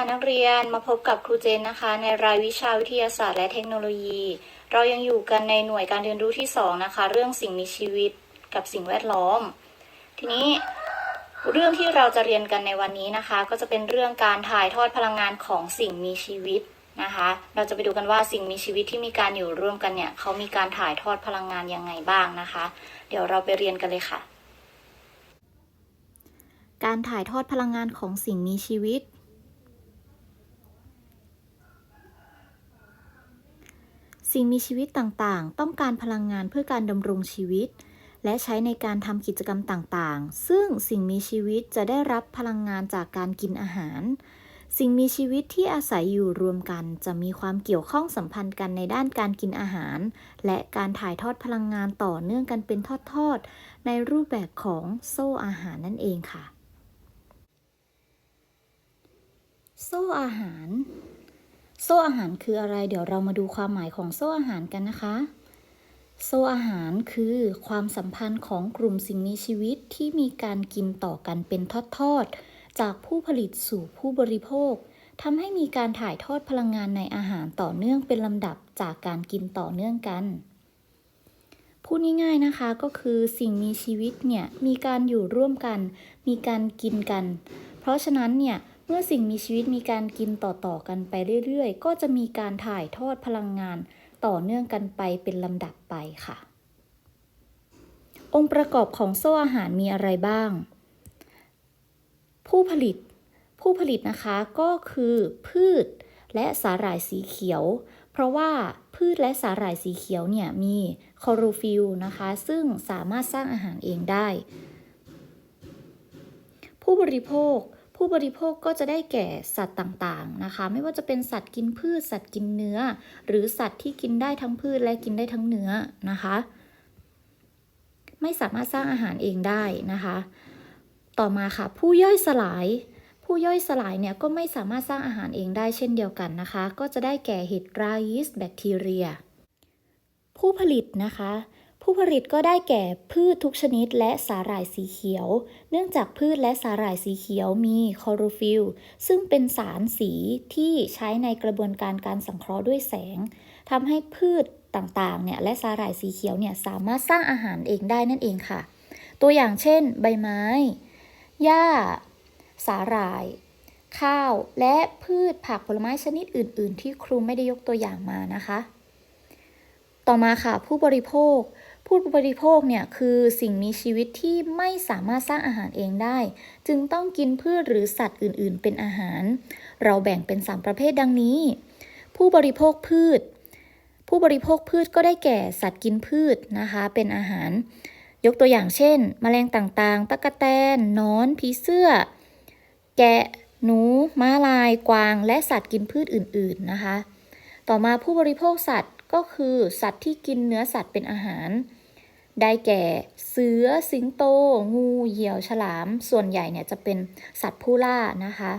ค่ะนักเรียนมาพบกับครูเจนนะคะ ในรายวิชาวิทยาศาสตร์และเทคโนโลยี เรายังอยู่กันในหน่วยการเรียนรู้ที่ 2 นะคะ เรื่องสิ่งมีชีวิตกับสิ่งแวดล้อม ทีนี้เรื่องที่เราจะเรียนกันในวันนี้นะคะ ก็จะเป็นเรื่องการถ่ายทอดพลังงานของสิ่งมีชีวิตนะคะ เราจะไปดูกันว่าสิ่งมีชีวิตที่มีการอยู่ร่วมกันเนี่ยเขามีการถ่ายทอดพลังงานยังไงบ้างนะคะ เดี๋ยวเราไปเรียนกันเลยค่ะ การถ่ายทอดพลังงานของสิ่งมีชีวิต สิ่งมีชีวิตต่างๆ ต้องการพลังงานเพื่อการดำรงชีวิต และใช้ในการทำกิจกรรมต่างๆ ซึ่งสิ่งมีชีวิตจะได้รับพลังงานจากการกินอาหาร สิ่งมีชีวิตที่อาศัยอยู่รวมกัน จะมีความเกี่ยวข้องสัมพันธ์กันในด้านการกินอาหาร และการถ่ายทอดพลังงานต่อเนื่องกันเป็นทอดๆ ในรูปแบบของโซ่อาหารนั่นเองค่ะ โซ่อาหาร โซ่อาหารคืออะไร เดี๋ยวเรามาดูความหมายของโซ่อาหารกันนะคะ โซ่อาหารคือความสัมพันธ์ของกลุ่มสิ่งมีชีวิตที่มีการกินต่อกันเป็นทอดๆ จากผู้ผลิตสู่ผู้บริโภคทำให้มีการถ่ายทอดพลังงานในอาหารต่อเนื่องเป็นลำดับจากการกินต่อเนื่องกัน พูดง่ายๆนะคะก็คือสิ่งมีชีวิตเนี่ยมีการอยู่ร่วมกัน มีการกินกัน เพราะฉะนั้นเนี่ย เมื่อสิ่งมีชีวิตมีการกินต่อๆกันไปเรื่อยๆ ก็จะมีการถ่ายทอดพลังงานต่อเนื่องกันไปเป็นลำดับไปค่ะ องค์ประกอบของโซ่อาหารมีอะไรบ้าง ผู้ผลิต ผู้ผลิตนะคะก็คือพืชและสาหร่ายสีเขียว เพราะว่าพืชและสาหร่ายสีเขียวเนี่ยมีคลอโรฟิลล์นะคะ ซึ่งสามารถสร้างอาหารเองได้ ผู้บริโภค ผู้บริโภคก็จะได้แก่สัตว์ต่างๆนะคะ ไม่ว่าจะเป็นสัตว์กินพืช สัตว์กินเนื้อ หรือสัตว์ที่กินได้ทั้งพืชและกินได้ทั้งเนื้อนะคะ ไม่สามารถสร้างอาหารเองได้นะคะ ต่อมาค่ะ ผู้ย่อยสลายผู้ย่อยสลายเนี่ยก็ไม่สามารถสร้างอาหารเองได้เช่นเดียวกันนะคะ ก็จะได้แก่เห็ดรายีสต์แบคทีเรีย ผู้ผลิตนะคะ ผู้ผลิตก็ได้แก่พืชทุกชนิดและสาหร่ายสีเขียว เนื่องจากพืชและสาหร่ายสีเขียวมีคลอโรฟิลซึ่งเป็นสารสีที่ใช้ในกระบวนการการสังเคราะห์ด้วยแสงทำให้พืชต่างๆเนี่ยและสาหร่ายสีเขียวเนี่ยสามารถสร้างอาหารเองได้นั่นเองค่ะ ตัวอย่างเช่น ใบไม้ หญ้า สาหร่าย ข้าว และพืชผักผลไม้ชนิดอื่น ๆ ที่ครูไม่ได้ยกตัวอย่างมานะคะ ต่อมาค่ะผู้บริโภค ผู้บริโภคเนี่ยคือสิ่งมีชีวิตที่ไม่สามารถสร้างอาหารเองได้ จึงต้องกินพืชหรือสัตว์อื่น ๆ เป็นอาหาร เราแบ่งเป็น 3 ประเภทดังนี้ ผู้บริโภคพืช ผู้บริโภคพืชก็ได้แก่สัตว์กินพืชนะคะเป็นอาหาร ยกตัวอย่างเช่นแมลงต่างๆ ตะกะแตนนอนผีเสื้อ แกะ หนู ม้าลาย กวาง และสัตว์กินพืชอื่น ๆ นะคะ ต่อมาผู้บริโภคสัตว์ก็คือสัตว์ที่กินเนื้อสัตว์เป็นอาหาร ได้แก่เสือสิงโต งูเหยี่ยวฉลาม ส่วนใหญ่เนี่ยจะเป็นสัตว์ผู้ล่านะคะ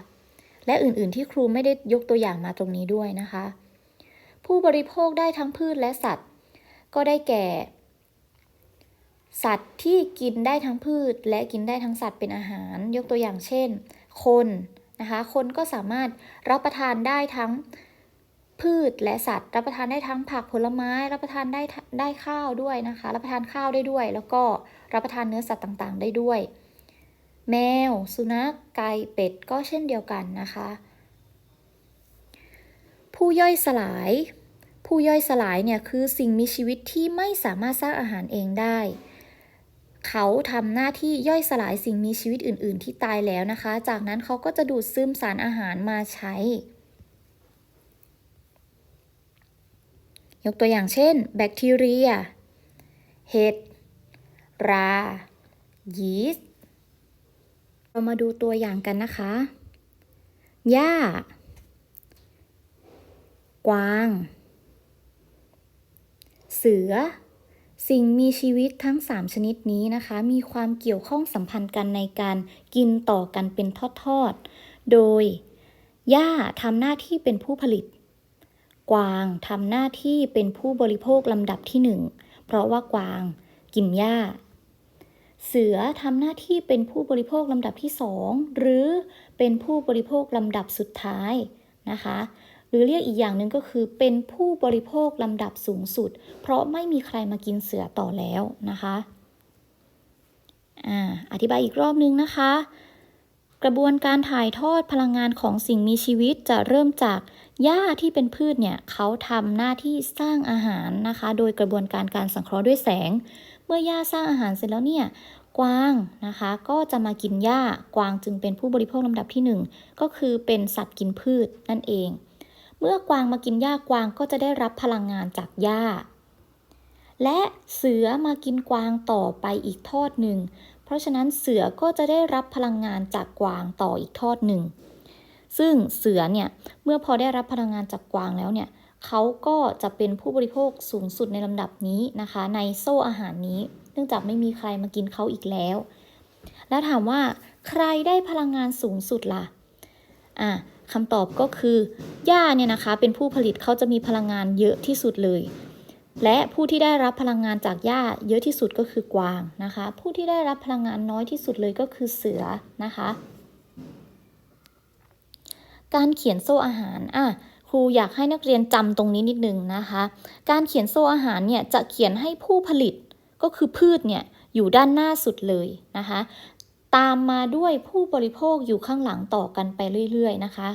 และอื่นๆที่ครูไม่ได้ยกตัวอย่างมาตรงนี้ด้วยนะคะ ผู้บริโภคได้ทั้งพืชและสัตว์ ก็ได้แก่ สัตว์ที่กินได้ทั้งพืช และกินได้ทั้งสัตว์เป็นอาหาร ยกตัวอย่างเช่น คนนะคะ คนก็สามารถรับประทานได้ทั้ง พืชและสัตว์ รับประทานได้ทั้งผักผลไม้ รับประทานได้ได้ข้าวด้วยนะคะ รับประทานข้าวได้ด้วย แล้วก็รับประทานเนื้อสัตว์ต่างๆ ได้ด้วย แมว สุนัขไก่เป็ดก็เช่นเดียวกันนะคะ ผู้ย่อยสลาย ผู้ย่อยสลายเนี่ยคือสิ่งมีชีวิตที่ไม่สามารถสร้างอาหารเองได้เขาทำหน้าที่ย่อยสลายสิ่งมีชีวิตอื่น ๆ ที่ตายแล้วนะคะ จากนั้นเขาก็จะดูดซึมสารอาหารมาใช้ ยกตัวอย่างเช่น แบคทีเรีย เห็ด รา ยีสต์ เรามาดูตัวอย่างกันนะคะ หญ้า กวาง เสือ สิ่งมีชีวิตทั้ง 3 ชนิดนี้นะคะ มีความเกี่ยวข้องสัมพันธ์กันในการกินต่อกันเป็นทอดๆ โดย หญ้าทำหน้าที่เป็นผู้ผลิต กวางทำหน้าที่เป็นผู้บริโภคลำดับที่หนึ่งเพราะว่ากวางกินหญ้า เสือทำหน้าที่เป็นผู้บริโภคลำดับที่สองหรือเป็นผู้บริโภคลำดับสุดท้ายนะคะ หรือเรียกอีกอย่างหนึ่งก็คือเป็นผู้บริโภคลำดับสูงสุด เพราะไม่มีใครมากินเสือต่อแล้วนะคะออธิบายอีกรอบนึงนะคะ กระบวนการถ่ายทอดพลังงานของสิ่งมีชีวิตจะเริ่มจากหญ้าที่เป็นพืชเนี่ยเขาทำหน้าที่สร้างอาหารนะคะ โดยกระบวนการการสังเคราะห์ด้วยแสง เมื่อหญ้าสร้างอาหารเสร็จแล้วเนี่ยกวางนะคะ ก็จะมากินหญ้ากวางจึงเป็นผู้บริโภคลำดับที่หนึ่งก็คือเป็นสัตว์กินพืชนั่นเอง เมื่อกวางมากินหญ้ากวางก็จะได้รับพลังงานจากหญ้าและเสือมากินกวางต่อไปอีกทอดหนึ่ง เพราะฉะนั้นเสือก็จะได้รับพลังงานจากกวางต่ออีกทอดหนึ่ง ซึ่งเสือเนี่ยเมื่อพอได้รับพลังงานจากกวางแล้วเนี่ยเขาก็จะเป็นผู้บริโภคสูงสุดในลำดับนี้นะคะ ในโซ่อาหารนี้ เนื่องจากไม่มีใครมากินเขาอีกแล้ว แล้วถามว่าใครได้พลังงานสูงสุดล่ะอะคำตอบก็คือหญ้าเนี่ยนะคะเป็นผู้ผลิตเขาจะมีพลังงานเยอะที่สุดเลย และผู้ที่ได้รับพลังงานจากหญ้าเยอะที่สุดก็คือกวางนะคะ ผู้ที่ได้รับพลังงานน้อยที่สุดเลยก็คือเสือนะคะ การเขียนโซ่อาหารอะครูอยากให้นักเรียนจำตรงนี้นิดนึงนะคะ การเขียนโซ่อาหารเนี่ยจะเขียนให้ผู้ผลิตก็คือพืชเนี่ยอยู่ด้านหน้าสุดเลยนะคะ ตามมาด้วยผู้บริโภคอยู่ข้างหลังต่อกันไปเรื่อยๆนะคะ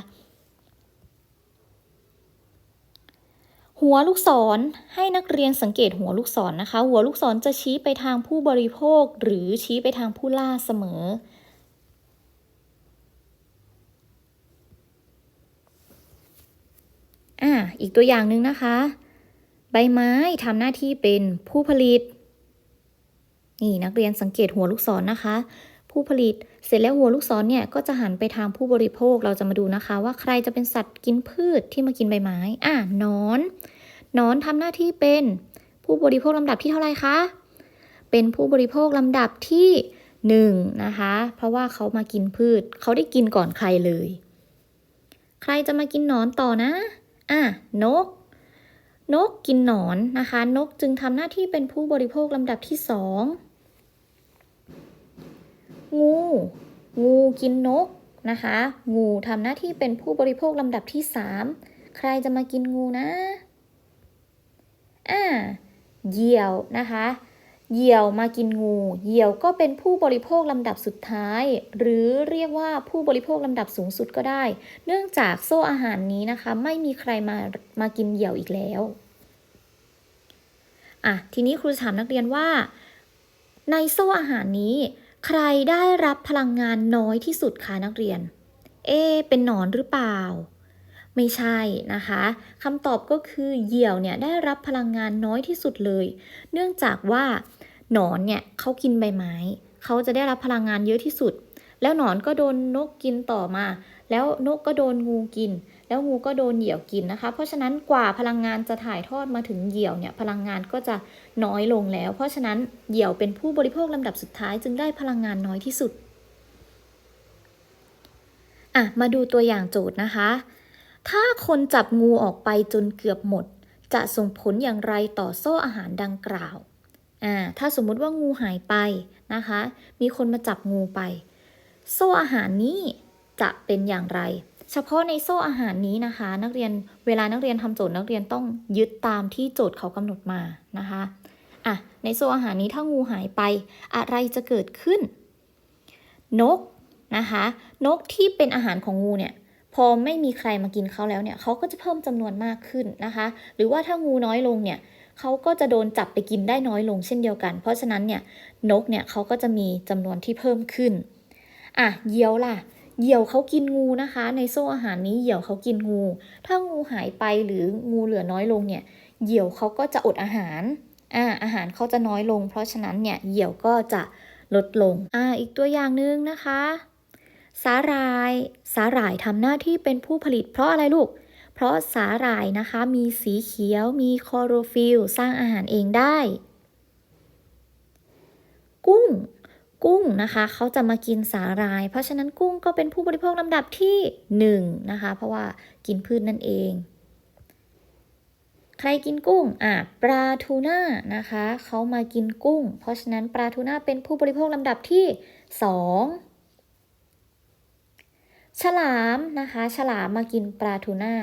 หัวลูกศรให้นักเรียนสังเกตหัวลูกศรนะคะ หัวลูกศรจะชี้ไปทางผู้บริโภค หรือชี้ไปทางผู้ล่าเสมอ อ่าอีกตัวอย่างหนึ่งนะคะ ใบไม้ทำหน้าที่เป็นผู้ผลิต นี่นักเรียนสังเกตหัวลูกศรนะคะ ผู้ผลิตเสร็จแล้วหัวลูกศรเนี่ยก็จะหันไปทางผู้บริโภคเราจะมาดูนะคะ ว่าใครจะเป็นสัตว์กินพืชที่มากินใบไม้ อ่านอน นอนทำหน้าที่เป็น ผู้บริโภคลำดับที่เท่าไหร่คะ เป็นผู้บริโภคลำดับที่หนึ่งนะคะ เพราะว่าเขามากินพืช เขาได้กินก่อนใครเลย ใครจะมากินหนอนต่อนะ อะ นก นกกินหนอนนะคะ นกจึงทำหน้าที่เป็นผู้บริโภคลำดับที่สองงู งูกินนกนะคะ งูทำหน้าที่เป็นผู้บริโภคลำดับที่สามใครจะมากินงูนะ อ่าเหยี่ยวนะคะเหยี่ยวมากินงูเหยี่ยวก็เป็นผู้บริโภคลำดับสุดท้าย หรือเรียกว่าผู้บริโภคลำดับสูงสุดก็ได้ เนื่องจากโซ่อาหารนี้นะคะ ไม่มีใครมามากินเหยี่ยวอีกแล้วอะทีนี้ครูถามนักเรียนว่า ในโซ่อาหารนี้ ใครได้รับพลังงานน้อยที่สุดคะนักเรียน เอ เป็นหนอนหรือเปล่า ไม่ใช่นะคะคำตอบก็คือเหยี่ยวเนี่ยได้รับพลังงานน้อยที่สุดเลย เนื่องจากว่าหนอนเนี่ยเขากินใบไม้เขาจะได้รับพลังงานเยอะที่สุด แล้วหนอนก็โดนนกกินต่อมา แล้วนกก็โดนงูกิน แล้วงูก็โดนเหยี่ยวกินนะคะ เพราะฉะนั้นกว่าพลังงานจะถ่ายทอดมาถึงเหยี่ยวเนี่ยพลังงานก็จะน้อยลงแล้ว เพราะฉะนั้นเหยี่ยวเป็นผู้บริโภคลำดับสุดท้ายจึงได้พลังงานน้อยที่สุดอะมาดูตัวอย่างโจทย์นะคะ ถ้าคนจับงูออกไปจนเกือบหมด จะส่งผลอย่างไรต่อโซ่อาหารดังกล่าวอ่าถ้าสมมุติว่างูหายไปนะคะ มีคนมาจับงูไป โซ่อาหารนี้จะเป็นอย่างไร เฉพาะในโซ่อาหารนี้นะคะ นักเรียนเวลานักเรียนทำโจทย์นักเรียนต้องยึดตามที่โจทย์เขากำหนดมานะคะอะในโซ่อาหารนี้ถ้างูหายไปอะไรจะเกิดขึ้น นกนะคะ นกที่เป็นอาหารของงูเนี่ย พอไม่มีใครมากินเขาแล้วเนี่ยเขาก็จะเพิ่มจำนวนมากขึ้นนะคะ หรือว่าถ้างูน้อยลงเนี่ยเขาก็จะโดนจับไปกินได้น้อยลงเช่นเดียวกัน เพราะฉะนั้นเนี่ยนกเนี่ยเขาก็จะมีจำนวนที่เพิ่มขึ้นอะเหยี่ยวล่ะเหยี่ยวเขากินงูนะคะ ในโซ่อาหารนี้เหยี่ยวเขากินงู ถ้างูหายไปหรืองูเหลือน้อยลงเนี่ยเหยี่ยวเขาก็จะอดอาหารอ่าอาหารเขาจะน้อยลง เพราะฉะนั้นเนี่ยเหยี่ยวก็จะลดลงอ่าอีกตัวอย่างหนึ่งนะคะ สาหร่าย สาหร่ายทำหน้าที่เป็นผู้ผลิตเพราะอะไรลูก เพราะสาหร่ายนะคะมีสีเขียว มีคลอโรฟิลสร้างอาหารเองได้ กุ้ง กุ้งนะคะเขาจะมากินสาหร่าย เพราะฉะนั้นกุ้งก็เป็นผู้บริโภคลำดับที่1นะคะ เพราะว่ากินพืชนนั่นเองขรกินกุ้ง อะ ปลาทูน่านะคะเขามากินกุ้ง เพราะฉะนั้นปลาทูน่าเป็นผู้บริโภคลำดับที่ 2 ฉลามนะคะ ฉลามมากินปลาทูน่า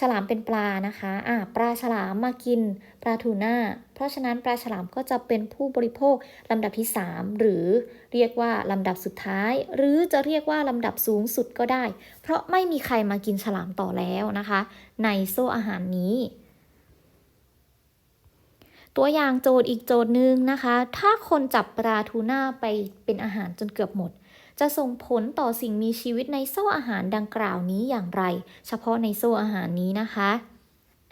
ฉลามเป็นปลานะคะอะปลาฉลามมากินปลาทูน่า เพราะฉะนั้นปลาฉลามก็จะเป็นผู้บริโภคลำดับที่ 3 หรือเรียกว่าลำดับสุดท้าย หรือจะเรียกว่าลำดับสูงสุดก็ได้ เพราะไม่มีใครมากินฉลามต่อแล้วนะคะ ในโซ่อาหารนี้ ตัวอย่างโจทย์อีกโจทย์หนึ่งนะคะ ถ้าคนจับปลาทูน่าไปเป็นอาหารจนเกือบหมด จะส่งผลต่อสิ่งมีชีวิตในโซ่อาหารดังกล่าวนี้อย่างไร เฉพาะในโซ่อาหารนี้นะคะ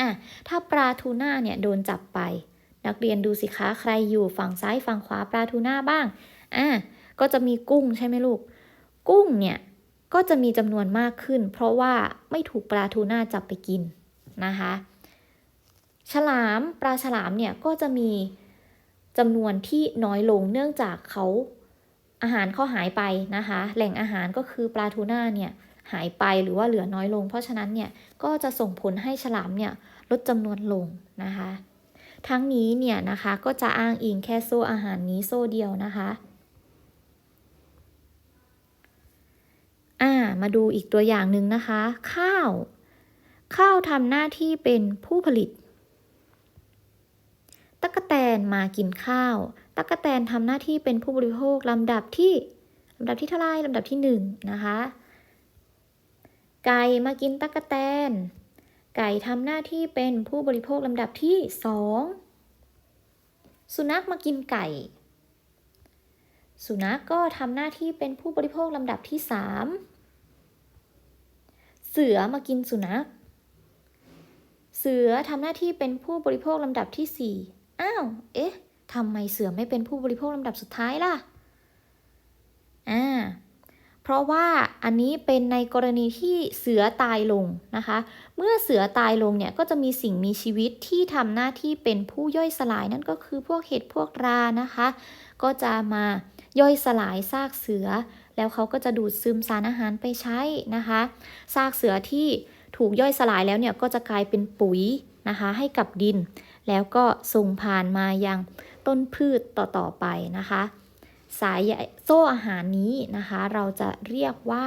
อะถ้าปลาทูน่าเนี่ยโดนจับไป นักเรียนดูสิคะใครอยู่ฝั่งซ้ายฝั่งขวาปลาทูน่าบ้างอะก็จะมีกุ้งใช่ไหมลูก กุ้งเนี่ยก็จะมีจำนวนมากขึ้น เพราะว่าไม่ถูกปลาทูน่าจับไปกินนะคะฉลามปลาฉลามเนี่ยก็จะมีจำนวนที่น้อยลงเนื่องจากเขา อาหารเขาหายไปนะคะ แหล่งอาหารก็คือปลาทูน่าเนี่ยหายไปหรือว่าเหลือน้อยลง เพราะฉะนั้นเนี่ยก็จะส่งผลให้ฉลามเนี่ยลดจำนวนลงนะคะ ทั้งนี้เนี่ยนะคะก็จะอ้างอิงแค่โซ่อาหารนี้โซ่เดียวนะคะอ่ามาดูอีกตัวอย่างหนึ่งนะคะ ข้าว ข้าวทำหน้าที่เป็นผู้ผลิตตั๊กแตนมากินข้าว ตั๊กแตนทำหน้าที่เป็นผู้บริโภคลำดับที่ลำดับที่เท่าไรลำดับที่หนึ่งนะคะ ไก่มากินตั๊กแตน ไก่ทำหน้าที่เป็นผู้บริโภคลำดับที่สองสุนัขมากินไก่ สุนัขก็ทำหน้าที่เป็นผู้บริโภคลำดับที่สามเสือมากินสุนัข เสือทำหน้าที่เป็นผู้บริโภคลำดับที่สี่อ้าว เอ๊ะ ทำไมเสือไม่เป็นผู้บริโภคลำดับสุดท้ายล่ะ อ่า เพราะว่าอันนี้เป็นในกรณีที่เสือตายลงนะคะ เมื่อเสือตายลงเนี่ยก็จะมีสิ่งมีชีวิตที่ทำหน้าที่เป็นผู้ย่อยสลายนั่นก็คือพวกเห็ดพวกรานะคะ ก็จะมาย่อยสลายซากเสือ แล้วเขาก็จะดูดซึมสารอาหารไปใช้นะคะซากเสือที่ถูกย่อยสลายแล้วเนี่ยก็จะกลายเป็นปุ๋ยนะคะให้กับดิน แล้วก็ส่งผ่านมายัง ต้นพืชต่อๆไปนะคะ สายใยโซ่อาหารนี้นะคะ เราจะเรียกว่า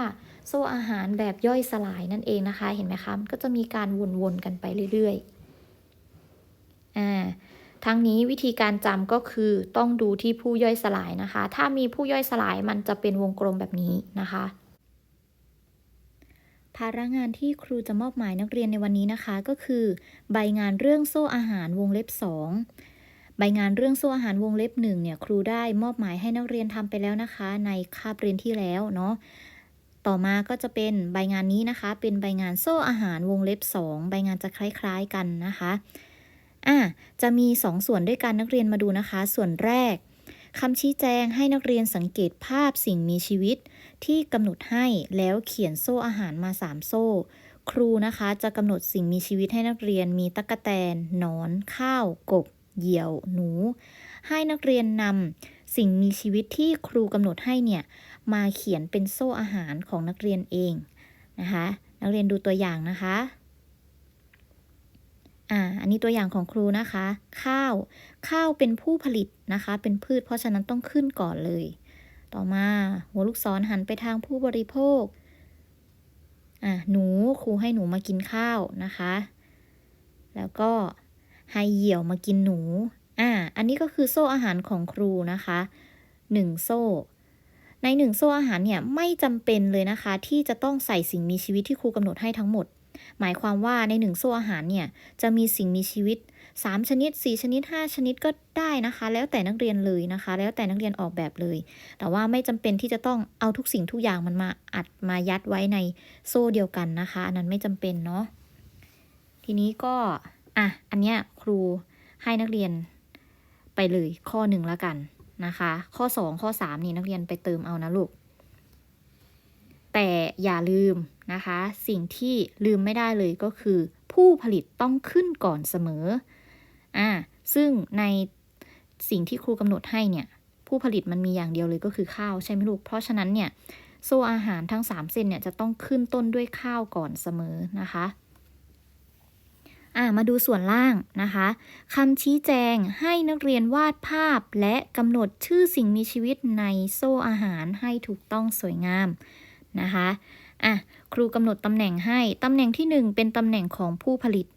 โซ่อาหารแบบย่อยสลายนั่นเองนะคะ เห็นไหมคะมันก็จะมีการวนๆกันไปเรื่อยๆอ่าทั้งนี้วิธีการจำก็คือต้องดูที่ผู้ย่อยสลายนะคะ ถ้ามีผู้ย่อยสลายมันจะเป็นวงกลมแบบนี้นะคะ ภาระงานที่ครูจะมอบหมายนักเรียนในวันนี้นะคะ ก็คือ ใบงานเรื่องโซ่อาหารวงเล็บ 2 ใบงานเรื่องโซ่อาหารวงเล็บหนึ่งเนี่ยครูได้มอบหมายให้นักเรียนทำไปแล้วนะคะ ในคาบเรียนที่แล้วเนาะต่อมาก็จะเป็นใบงานนี้นะคะ เป็นใบงานโซ่อาหารวงเล็บ 2 ใบงานจะคล้ายๆกันนะคะอะจะมี 2 ส่วนด้วยกันนักเรียนมาดูนะคะ ส่วนแรกคำชี้แจงให้นักเรียนสังเกตภาพสิ่งมีชีวิต ที่กำหนดให้แล้วเขียนโซ่อาหารมา 3 โซ่ ครูนะคะจะกำหนดสิ่งมีชีวิตให้นักเรียนมีตั๊กแตน หนอน ข้าว กบ เหยี่ยว หนู ให้นักเรียนนำสิ่งมีชีวิตที่ครูกำหนดให้เนี่ย มาเขียนเป็นโซ่อาหารของนักเรียนเองนะคะ นักเรียนดูตัวอย่างนะคะอ่า อันนี้ตัวอย่างของครูนะคะ ข้าว ข้าวเป็นผู้ผลิตนะคะ เป็นพืช เพราะฉะนั้นต้องขึ้นก่อนเลย ต่อมา หัวลูกศรหันไปทางผู้บริโภค อะหนู ครูให้หนูมากินข้าวนะคะ แล้วก็ ให้เหยี่ยวมากินหนู อ่า อันนี้ก็คือโซ่อาหารของครูนะคะหนึ่งโซ่ ในหนึ่งโซ่อาหารเนี่ยไม่จำเป็นเลยนะคะ ที่จะต้องใส่สิ่งมีชีวิตที่ครูกำหนดให้ทั้งหมด หมายความว่าในหนึ่งโซ่อาหารเนี่ยจะมีสิ่งมีชีวิต 3 ชนิด 4 ชนิด 5 ชนิดก็ได้นะคะ แล้วแต่นักเรียนเลยนะคะ แล้วแต่นักเรียนออกแบบเลย แต่ว่าไม่จำเป็นที่จะต้องเอาทุกสิ่งทุกอย่างมันมาอัดมายัดไว้ในโซ่เดียวกันนะคะ อันนั้นไม่จำเป็นเนาะทีนี้ก็ อะ อันเนี้ยครูให้นักเรียนไปเลยข้อหนึ่งแล้วกันนะคะ ข้อ2ข้อ3นี่นักเรียนไปเติมเอานะลูก แต่อย่าลืมนะคะ สิ่งที่ลืมไม่ได้เลยก็คือ ผู้ผลิตต้องขึ้นก่อนเสมอ อ่า ซึ่งในสิ่งที่ครูกำหนดให้เนี่ย ผู้ผลิตมันมีอย่างเดียวเลยก็คือข้าวใช่ไหมลูก เพราะฉะนั้นเนี่ยโซ่อาหารทั้ง 3 เส้นเนี่ยจะต้องขึ้นต้นด้วยข้าวก่อนเสมอนะคะ อ่ามาดูส่วนล่างนะคะคำชี้แจงให้นักเรียนวาดภาพ และกำหนดชื่อสิ่งมีชีวิตในโซ่อาหารให้ถูกต้องสวยงามนะคะอะครูกำหนดตำแหน่งให้ตำแหน่งที่หนึ่งเป็นตำแหน่งของผู้ผลิต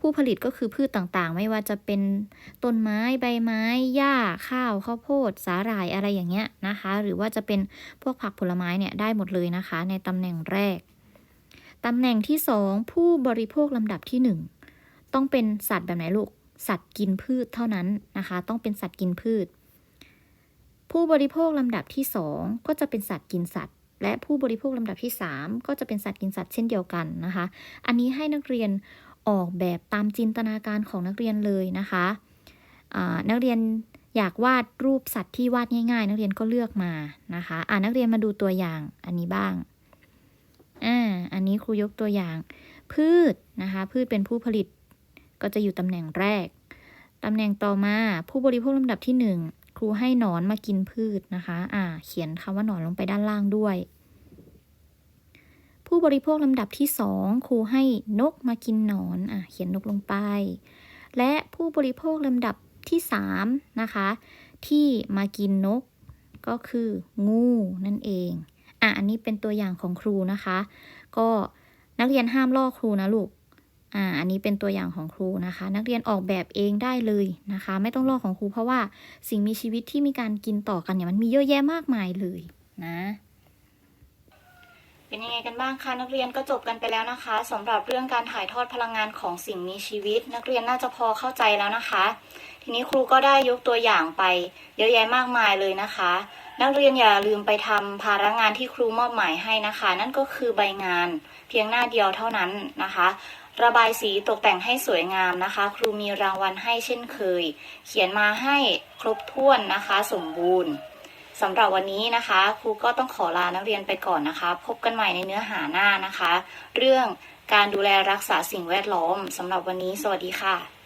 ผู้ผลิตก็คือพืชต่างๆ ไม่ว่าจะเป็นต้นไม้ใบไม้ หญ้า ข้าวข้าวโพด สาหร่ายอะไรอย่างเงี้ยนะคะ หรือว่าจะเป็นพวกผักผลไม้เนี่ยได้หมดเลยนะคะ ในตำแหน่งแรกตำแหน่งที่สองผู้บริโภคลำดับที่หนึ่ง ต้องเป็นสัตว์แบบไหนลูก สัตว์กินพืชเท่านั้นนะคะ ต้องเป็นสัตว์กินพืช ผู้บริโภคลำดับที่สองก็จะเป็นสัตว์กินสัตว์ และผู้บริโภคลำดับที่สามก็จะเป็นสัตว์กินสัตว์เช่นเดียวกันนะคะ อันนี้ให้นักเรียนออกแบบตามจินตนาการของนักเรียนเลยนะคะอ่านักเรียนอยากวาดรูปสัตว์ที่วาดง่าย ๆ นักเรียนก็เลือกมานะคะอ่านักเรียนมาดูตัวอย่างอันนี้บ้างอ่าอันนี้ครูยกตัวอย่าง พืชนะคะ พืชเป็นผู้ผลิต ก็จะอยู่ตำแหน่งแรก ตำแหน่งต่อมาผู้บริโภคลำดับที่หนึ่งครูให้หนอนมากินพืชนะคะ อ่า เขียนคำว่าหนอนลงไปด้านล่างด้วย ผู้บริโภคลำดับที่สองครูให้นกมากินหนอน อะเขียนนกลงไป และผู้บริโภคลำดับที่สามนะคะ ที่มากินนกก็คืองูนั่นเอง อะ อันนี้เป็นตัวอย่างของครูนะคะ ก็นักเรียนห้ามลอกครูนะลูก อ่าอันนี้เป็นตัวอย่างของครูนะคะ นักเรียนออกแบบเองได้เลยนะคะ ไม่ต้องลอของครูเพราะว่าสิ่งมีชีวิตที่มีการกินต่อกันเนี่ยมันมีเยอะแยะมากมายเลยนะเป็นยังไงกันบ้างคะนักเรียนก็จบกันไปแล้วนะคะสำหรับเรื่องการถ่ายทอดพลังงานของสิ่งมีชีวิต นักเรียนน่าจะพอเข้าใจแล้วนะคะ ทีนี้ครูก็ได้ยกตัวอย่างไป เยอะแยะมากมายเลยนะคะ นักเรียนอย่าลืมไปทำภาระงานที่ครูมอบหมายให้นะคะ นั่นก็คือใบงานเพียงหน้าเดียวเท่านั้นนะคะ ระบายสีตกแต่งให้สวยงามนะคะ ครูมีรางวัลให้เช่นเคย เขียนมาให้ครบถ้วนนะคะสมบูรณ์สำหรับวันนี้นะคะ ครูก็ต้องขอลานักเรียนไปก่อนนะคะ พบกันใหม่ในเนื้อหาหน้านะคะ เรื่องการดูแลรักษาสิ่งแวดล้อมสำหรับวันนี้ สวัสดีค่ะ